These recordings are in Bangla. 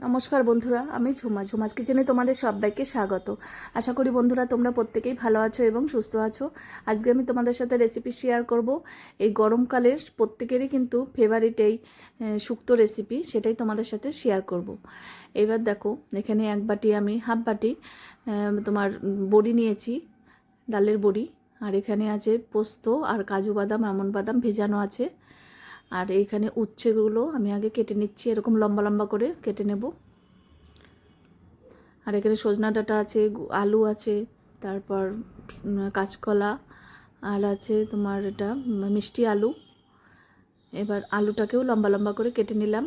নমস্কার বন্ধুরা, আমি ঝুমা। ঝুমাস কিচেনে তোমাদের সবাইকে স্বাগত। আশা করি বন্ধুরা তোমরা প্রত্যেকেই ভালো আছো এবং সুস্থ আছো। আজকে আমি তোমাদের সাথে রেসিপি শেয়ার করব। এই গরমকালের প্রত্যেকেরই কিন্তু ফেভারিট এই শুক্তো রেসিপি সেটাই তোমাদের সাথে শেয়ার করব। এবার দেখো, এখানে এক বাটি আমি, হাফ বাটি তোমার বড়ি নিয়েছি, ডালের বড়ি। আর এখানে আছে পোস্ত আর কাজু বাদাম এমন বাদাম ভেজানো আছে। আর এইখানে উচ্ছেগুলো আমি আগে কেটে নিচ্ছি, এরকম লম্বা লম্বা করে কেটে নেব। আর এখানে সজনা ডাঁটা আছে আলু আছে, তারপর কাঁচকলা, আর আছে তোমার এটা মিষ্টি আলু। এবার আলুটাকেও লম্বা লম্বা করে কেটে নিলাম।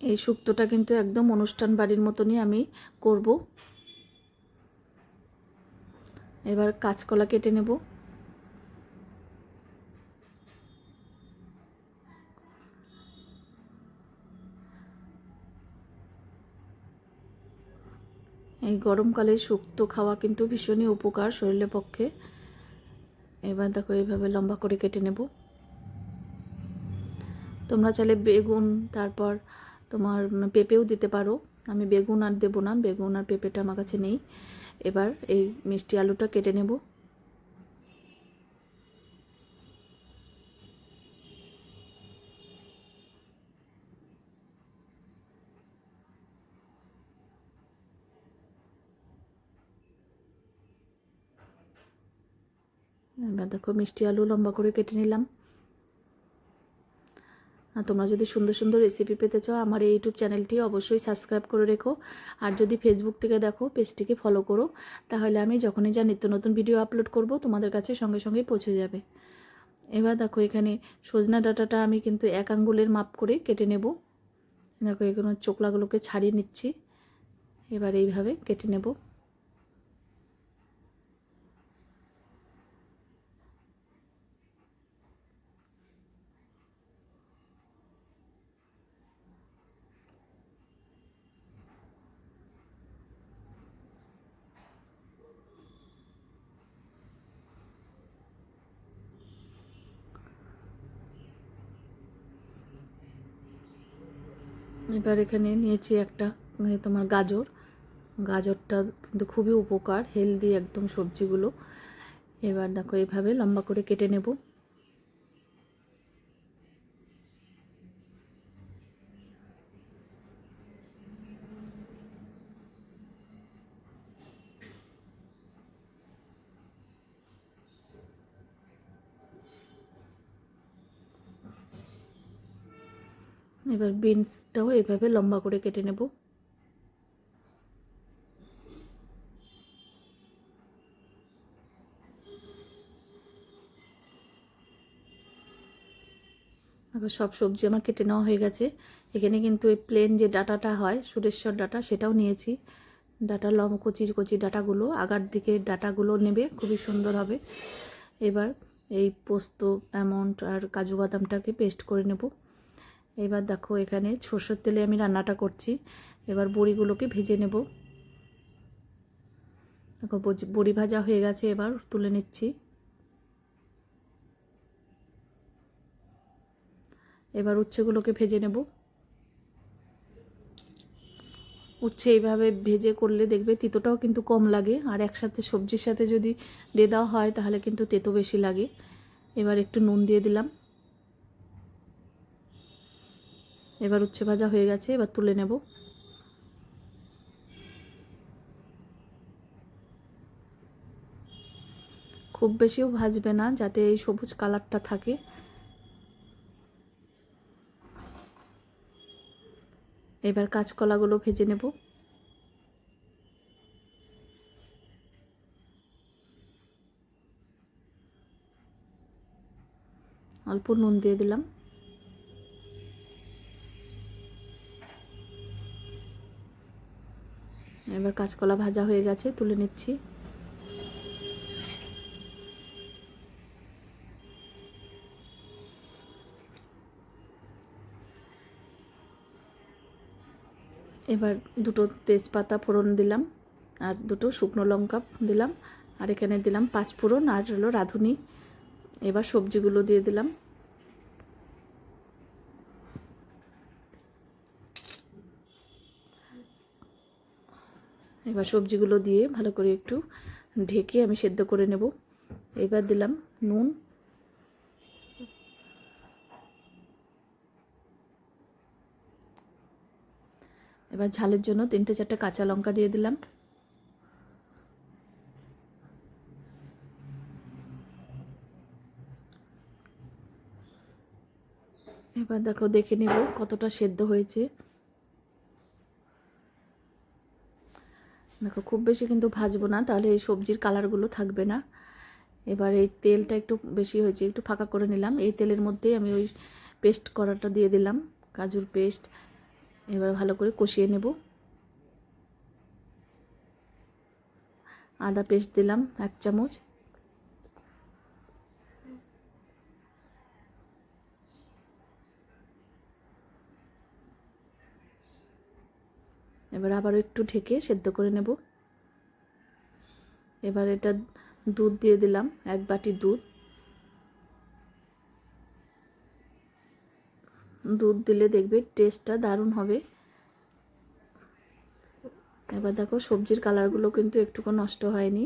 এই শুক্তোটা কিন্তু একদম অনুষ্ঠান বাড়ির মতনই আমি করব। এবার কাঁচকলা কেটে নেব। এই গরমকালে শুক্তো খাওয়া কিন্তু ভীষণই উপকার শরীরের পক্ষে। এবার দেখো এইভাবে লম্বা করে কেটে নেব। তোমরা চাইলে বেগুন, তারপর তোমার পেঁপেও দিতে পারো। আমি বেগুন আর দেবো না, বেগুন আর পেঁপেটা আমার কাছে নেই। এবার এই মিষ্টি আলুটা কেটে নেব। দেখো মিষ্টি আলু লম্বা করে কেটে নিলাম। তোমরা যদি সুন্দর সুন্দর রেসিপি পেতে চাও, আমার এই ইউটিউব চ্যানেলটি অবশ্যই সাবস্ক্রাইব করে রেখো। আর যদি ফেসবুক থেকে দেখো পেজটিকে ফলো করো, তাহলে আমি যখনই যা নিত্য নতুন ভিডিও আপলোড করব, তোমাদের কাছে সঙ্গে সঙ্গে পৌঁছে যাবে। এবার দেখো এখানে সজনা ডাটাটা আমি কিন্তু এক আঙ্গুলের মাপ করে কেটে নেব। দেখো এখানে চোকলাগুলোকে ছাড়িয়ে নিচ্ছি। এবার এইভাবে কেটে নেব। এবার এখানে নিয়েছি একটা তোমার গাজর। গাজরটা কিন্তু খুবই উপকার হেলদি একদম সবজিগুলো। এবার দেখো এভাবে লম্বা করে কেটে নেব। এবার বিনসটাও এভাবে লম্বা করে কেটে নেব। এখন সব সবজি আমার কেটে নেওয়া হয়ে গেছে। এখানে কিন্তু এই প্লেন যে ডাটাটা হয়, সুরেশ্বর ডাটা, সেটাও নিয়েছি। ডাটা লম কচি কচি ডাটাগুলো, আগার দিকে ডাটাগুলো নেবে, খুবই সুন্দর হবে। এবার এই পোস্ত অ্যামাউন্ট আর কাজু বাদামটাকে পেস্ট করে নেব। এবার দেখো এখানে সর্ষের তেলে আমি রান্নাটা করছি। এবার বড়িগুলোকে ভেজে নেব। দেখো বড়ি ভাজা হয়ে গেছে, এবার তুলে নিচ্ছি। এবার উচ্ছেগুলোকে ভেজে নেব। উচ্ছে এইভাবে ভেজে করলে দেখবে তিতোটাও কিন্তু কম লাগে। আর একসাথে সবজির সাথে যদি দিয়ে দেওয়া হয়, তাহলে কিন্তু তেতো বেশি লাগে। এবার একটু নুন দিয়ে দিলাম। এবার উচ্ছে ভাজা হয়ে গেছে, এবার তুলে নেব। খুব বেশিও ভাজবে না, যাতে এই সবুজ কালারটা থাকে। এবার কাঁচকলাগুলো ভেজে নেব। অল্প নুন দিয়ে দিলাম। এবার কাঁচকলা ভাজা হয়ে গেছে, তুলে নিচ্ছি। এবার দুটো তেজপাতা ফোড়ন দিলাম, আর দুটো শুকনো লঙ্কা দিলাম, আর এখানে দিলাম পাঁচ ফোড়ন আর হলো রাঁধুনি। এবার সবজিগুলো দিয়ে দিলাম। এবার সবজিগুলো দিয়ে ভালো করে একটু ঢেকে আমি সেদ্ধ করে নেব। এবার দিলাম নুন। এবার ঝালের জন্য তিনটে চারটে কাঁচা লঙ্কা দিয়ে দিলাম। এবার দেখো দেখে নেব কতটা সেদ্ধ হয়েছে। দেখো, খুব বেশি কিন্তু ভাজবো না, তাহলে এই সবজির কালারগুলো থাকবে না। এবার এই তেলটা একটু বেশি হয়েছে, একটু ফাঁকা করে নিলাম। এই তেলের মধ্যেই আমি ওই পেস্ট করাটা দিয়ে দিলাম, কাজুর পেস্ট এবার ভালো করে কষিয়ে নেব। আদা পেস্ট দিলাম, এক চামচ। এবার আবারও একটু ঢেকে সেদ্ধ করে নেব। এবার এটা দুধ দিয়ে দিলাম, এক বাটি দুধ। দুধ দিলে দেখবে টেস্টটা দারুণ হবে। এবার দেখো সবজির কালারগুলো কিন্তু একটুকু নষ্ট হয়নি।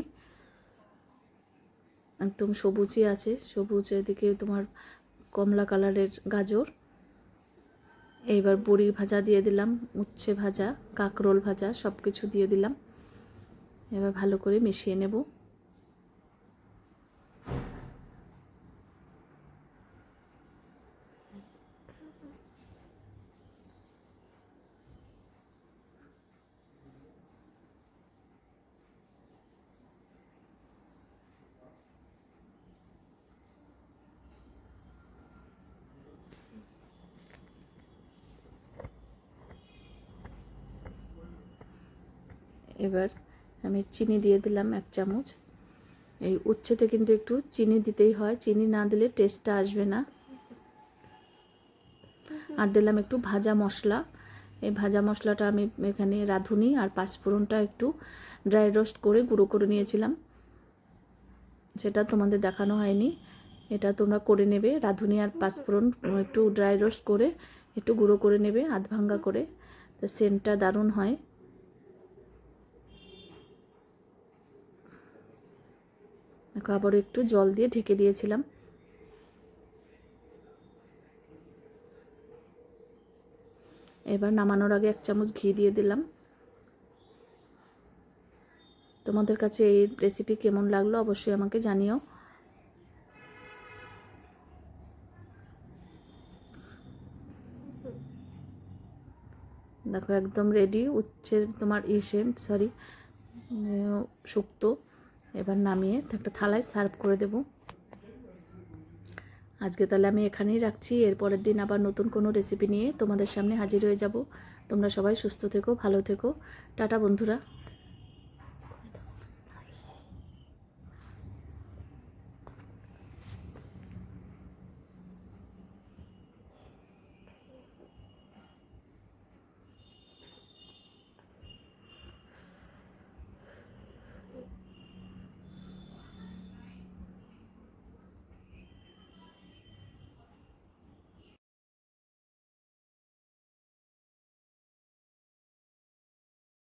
একদম সবুজই আছে, সবুজ এদিকে তোমার কমলা কালারের গাজর। এইবার বড়ি ভাজা দিয়ে দিলাম, উচ্ছে ভাজা, কাকরোল ভাজা সব কিছু দিয়ে দিলাম। এবার ভালো করে মিশিয়ে নেব। এবার আমি চিনি দিয়ে দিলাম এক চামচ। এই উচ্ছেতে কিন্তু একটু চিনি দিতেই হয়। চিনি না দিলে টেস্টটা আসবে না। আর দিলাম একটু ভাজা মশলা। এই ভাজা মশলাটা আমি এখানে রাঁধুনি আর পাঁচফোড়নটা একটু ড্রাই রোস্ট করে গুঁড়ো করে নিয়েছিলাম। সেটা তোমাদের দেখানো হয়নি। এটা তোমরা করে নেবে। রাঁধুনি আর পাঁচফোড়ন একটু ড্রাই রোস্ট করে একটু গুঁড়ো করে নেবে আধ ভাঙ্গা করে। তো সেন্টটা দারুণ হয়। দেখো আবারও একটু জল দিয়ে ঢেকে দিয়েছিলাম। এবার নামানোর আগে এক চামচ ঘি দিয়ে দিলাম। তোমাদের কাছে এই রেসিপি কেমন লাগল অবশ্যই আমাকে জানিও। দেখো একদম রেডি উচ্ছের তোমার ইসে সরি শুক্তো। এবার নামিয়ে একটা থালায় সার্ভ করে দেব। আজকে তাহলে আমি এখানেই রাখছি। এরপরের দিন আবার নতুন কোনো রেসিপি নিয়ে তোমাদের সামনে হাজির হয়ে যাব। তোমরা সবাই সুস্থ থেকো, ভালো থেকো। টাটা বন্ধুরা।